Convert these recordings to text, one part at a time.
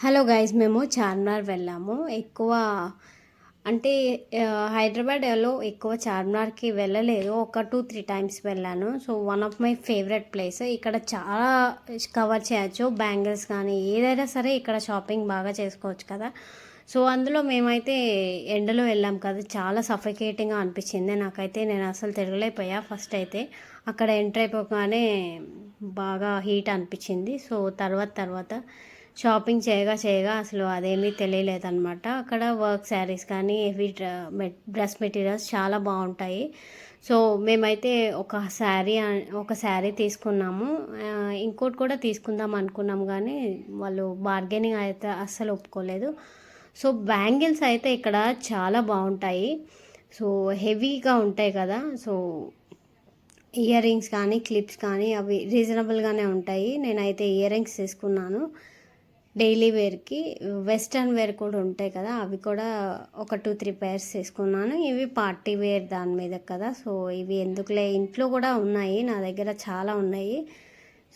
Hello guys మేము చార్మినార్ వెళ్ళాము. ఎక్కువ అంటే హైదరాబాద్లో ఎక్కువ చార్మినార్కి వెళ్ళలేదు. ఒక టూ త్రీ టైమ్స్ వెళ్ళాను. So one of my favourite place ఇక్కడ చాలా కవర్ చేయొచ్చు. బ్యాంగిల్స్ కానీ ఏదైనా సరే ఇక్కడ షాపింగ్ బాగా చేసుకోవచ్చు కదా. సో అందులో మేమైతే ఎండలో వెళ్ళాం కదా. చాలా సఫికేటింగ్గా అనిపించింది. నాకైతే నేను అసలు తిరగలేకపోయా ఫస్ట్ అయితే. అక్కడ ఎంటర్ అయిపోగానే బాగా హీట్ అనిపించింది. సో తర్వాత తర్వాత షాపింగ్ చేయగా చేయగా అసలు అదేమీ తెలియలేదన్నమాట. అక్కడ వర్క్ శారీస్ కానీ హెవీ డ్రెస్ మెటీరియల్స్ చాలా బాగుంటాయి. సో మేమైతే ఒక శారీ ఒక శారీ తీసుకున్నాము. ఇంకోటి కూడా తీసుకుందాం అనుకున్నాం కానీ వాళ్ళు బార్గెనింగ్ అయితే అస్సలు ఒప్పుకోలేదు. సో బ్యాంగిల్స్ అయితే ఇక్కడ చాలా బాగుంటాయి. సో హెవీగా ఉంటాయి కదా. సో ఇయర్ రింగ్స్ కానీ క్లిప్స్ కానీ అవి రీజనబుల్గానే ఉంటాయి. నేనైతే ఇయర్ రింగ్స్ తీసుకున్నాను. డైలీ వేర్కి వెస్ట్రన్ వేర్ కూడా ఉంటాయి కదా అవి కూడా ఒక టూ త్రీ పేర్స్ తీసుకున్నాను ఇవి పార్టీ వేర్ దాని మీద కదా సో ఇవి ఎందుకులే? ఇంట్లో కూడా ఉన్నాయి నా దగ్గర చాలా ఉన్నాయి.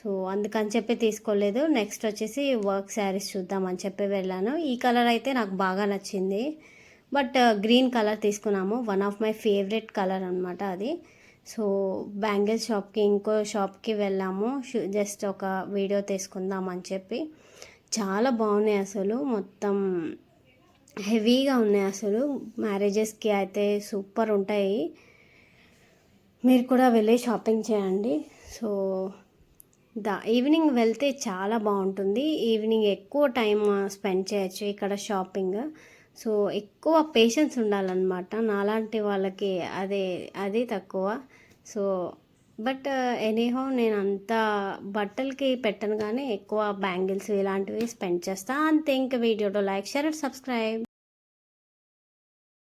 సో అందుకని చెప్పి తీసుకోలేదు. నెక్స్ట్ వచ్చేసి వర్క్ శారీస్ చూద్దామని చెప్పి వెళ్ళాను. ఈ కలర్ అయితే నాకు బాగా నచ్చింది. బట్ గ్రీన్ కలర్ తీసుకున్నాము. One of my favourite colour అనమాట అది. సో బ్యాంగిల్ షాప్కి ఇంకో షాప్కి వెళ్ళాము. జస్ట్ ఒక వీడియో తీసుకుందాం అని చెప్పి. చాలా బాగున్నాయి అసలు. మొత్తం హెవీగా ఉన్నాయి అసలు. మ్యారేజెస్కి అయితే సూపర్ ఉంటాయి. మీరు కూడా వెళ్ళి షాపింగ్ చేయండి. సో దా ఈవినింగ్ వెళ్తే చాలా బాగుంటుంది. ఈవినింగ్ ఎక్కువ టైం స్పెండ్ చేయొచ్చు ఇక్కడ షాపింగ్. సో ఎక్కువ పేషెన్స్ ఉండాలన్నమాట. నాలాంటి వాళ్ళకి అదే అది తక్కువ. సో బట్ ఎనీహో నేను అంత బట్టలకి పెట్టను కానీ ఎక్కువ బ్యాంగిల్స్ ఇలాంటివి స్పెండ్ చేస్తా. అంతే ఇంకా వీడియోలో లైక్ షేర్ అండ్ సబ్స్క్రైబ్.